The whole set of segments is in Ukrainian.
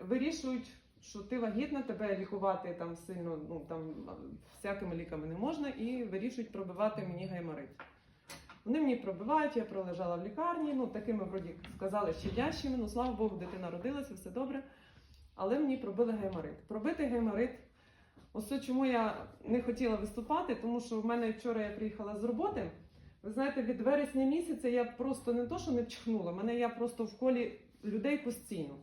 вирішують, що ти вагітна, тебе лікувати там сильно, ну там всякими ліками не можна, і вирішують пробивати мені гайморит. Вони мені пробивають, я пролежала в лікарні, ну такими вроді сказали щадящими, ну слава Богу, дитина родилася, все добре. Але мені пробили гайморит. Пробити гайморит. Ось чому я не хотіла виступати, тому що в мене вчора я приїхала з роботи. Ви знаєте, від вересня місяця я просто не то, що не вчхнула, мене я просто в колі людей постійно,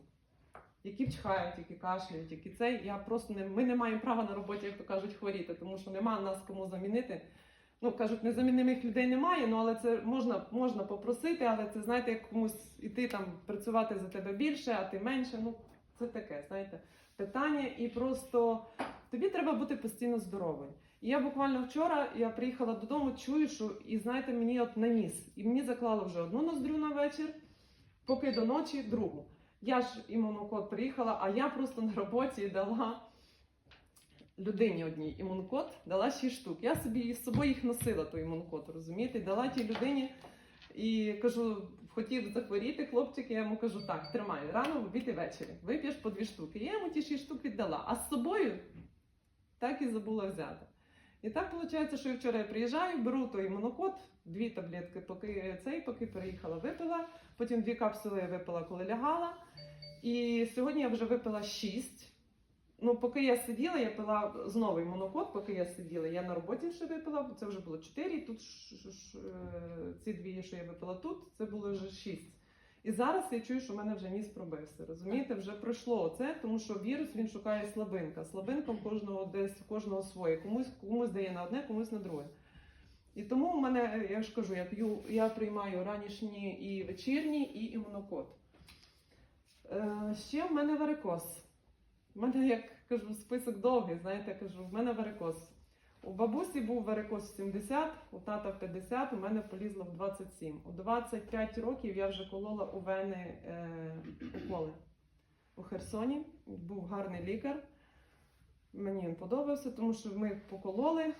які вчхають, які кашляють, які цей. Я просто не ми не маємо права на роботі, як то кажуть, хворіти, тому що нема нас кому замінити. Ну кажуть, незамінимих людей немає, ну але це можна, можна попросити, але це знаєте, як комусь іти там працювати за тебе більше, а ти менше. Ну це таке, знаєте, питання, і просто тобі треба бути постійно здоровим. І я буквально вчора я приїхала додому, чую, що і знаєте, мені от на ніс. І мені заклало вже одну ноздрю на вечір, поки до ночі другу. Я ж імунокод приїхала, а я просто на роботі дала людині одній імункод, дала 6 штук. Я собі з собою їх носила, той імункод, розумієте? Дала тій людині і кажу, хотів захворіти хлопчик, я йому кажу, так, тримай, рано обід і ввечері. Вип'єш по дві штуки. Я йому ті 6 штук віддала, а з собою так і забула взяти. І так виходить, що я вчора я приїжджаю, беру той імунокод, дві таблетки, поки цей, поки переїхала, випила, потім дві капсули я випила, коли лягала. І сьогодні я вже випила шість. Ну, поки я сиділа, я пила знову імунокод, поки я сиділа. Я на роботі ще випила, бо це вже було чотири. Тут ш- ш- ш- е, ці дві, що я випила тут, це було вже шість. І зараз я чую, що в мене вже ніс пробився. Розумієте, вже пройшло оце, тому що вірус він шукає слабинка. Слабинка кожного десь кожного своє. Комусь комусь дає на одне, комусь на друге. І тому в мене, я ж кажу, я п'ю, я приймаю ранішні і вечірні, і імунокод. Е, ще в мене варикоз. У мене, як кажу, список довгий, знаєте, я кажу, в мене варикоз. У бабусі був варикоз в 70, у тата в 50, у мене полізло в 27. У 25 років я вже колола у вени е, уколи у Херсоні. Був гарний лікар. Мені він подобався, тому що ми покололи.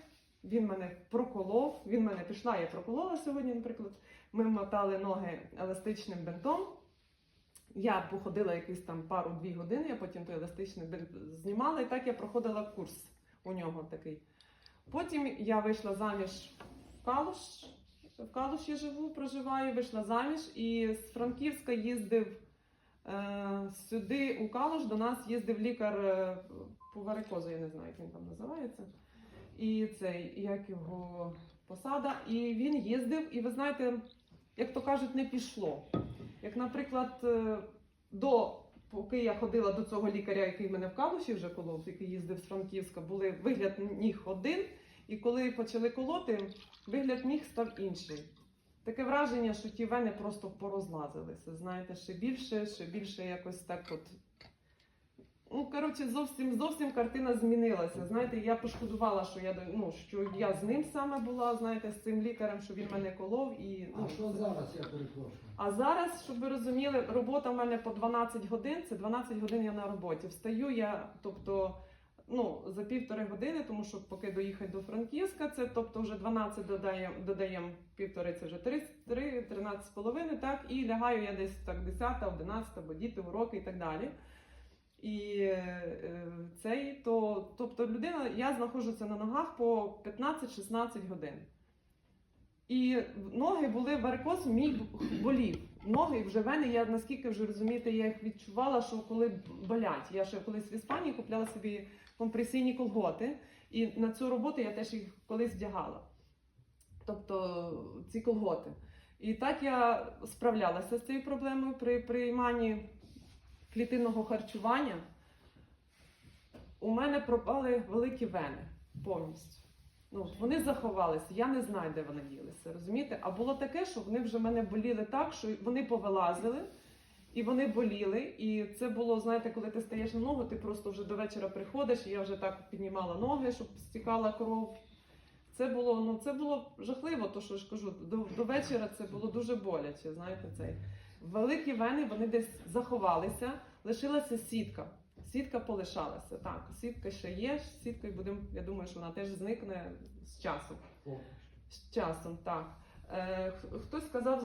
Він мене проколов. Він мене пішла, я проколола сьогодні, наприклад. Ми мотали ноги еластичним бинтом. Я походила якісь там пару-дві години, я потім той еластичний бинт знімала, і так я проходила курс у нього такий. Потім я вийшла заміж в Калуш. В Калуші живу, проживаю, вийшла заміж і з Франківська їздив е, сюди, у Калуш, до нас їздив лікар е, по варикозу, я не знаю, як він там називається. І цей, як його посада. І він їздив, і ви знаєте, як то кажуть, не пішло. Як, наприклад, е, до поки я ходила до цього лікаря, який мене в Калуші вже колов, який їздив з Франківська, були вигляд ніг один, і коли почали колоти, вигляд ніг став інший. Таке враження, що ті вени просто порозлазилися. Знаєте, ще більше, ще більше якось так от. Ну, коротше, зовсім зовсім картина змінилася. Знаєте, я пошкодувала, що я ну, що я з ним саме була, знаєте, з цим лікарем, що він мене колов і ну, А що зараз, я перепрошую? а зараз, щоб ви розуміли, робота в мене по 12 годин, це 12 годин я на роботі. Встаю я, тобто, ну, за півтори години, тому що поки доїхати до Франківська, це тобто вже 12 додаємо, додаємо півтори, це вже 3, 3 13 з половиною, так, і лягаю я десь так 10, 11, бо діти, уроки і так далі. І е, цей, то, тобто людина, я знаходжуся на ногах по 15-16 годин. І ноги були варикоз мій болів. Ноги вже вени, я наскільки вже розумієте, я їх відчувала, що коли болять. Я ще колись в Іспанії купляла собі компресійні колготи, і на цю роботу я теж їх колись вдягала. Тобто ці колготи. І так я справлялася з цією проблемою при прийманні клітинного харчування. У мене пропали великі вени повністю. Ну, вони заховалися, я не знаю, де вони ділися. Розумієте? А було таке, що вони вже мене боліли так, що вони повилазили, і вони боліли. І це було, знаєте, коли ти стаєш на ногу, ти просто вже до вечора приходиш, і я вже так піднімала ноги, щоб стікала кров. Це було, ну це було жахливо, то що ж кажу, до, до вечора це було дуже боляче. Знаєте, цей великі вени вони десь заховалися, лишилася сітка. Сітка полишалася. Так, сітка ще є. з Сіткою будемо. Я думаю, що вона теж зникне з часом. З часом, так. Е, хтось сказав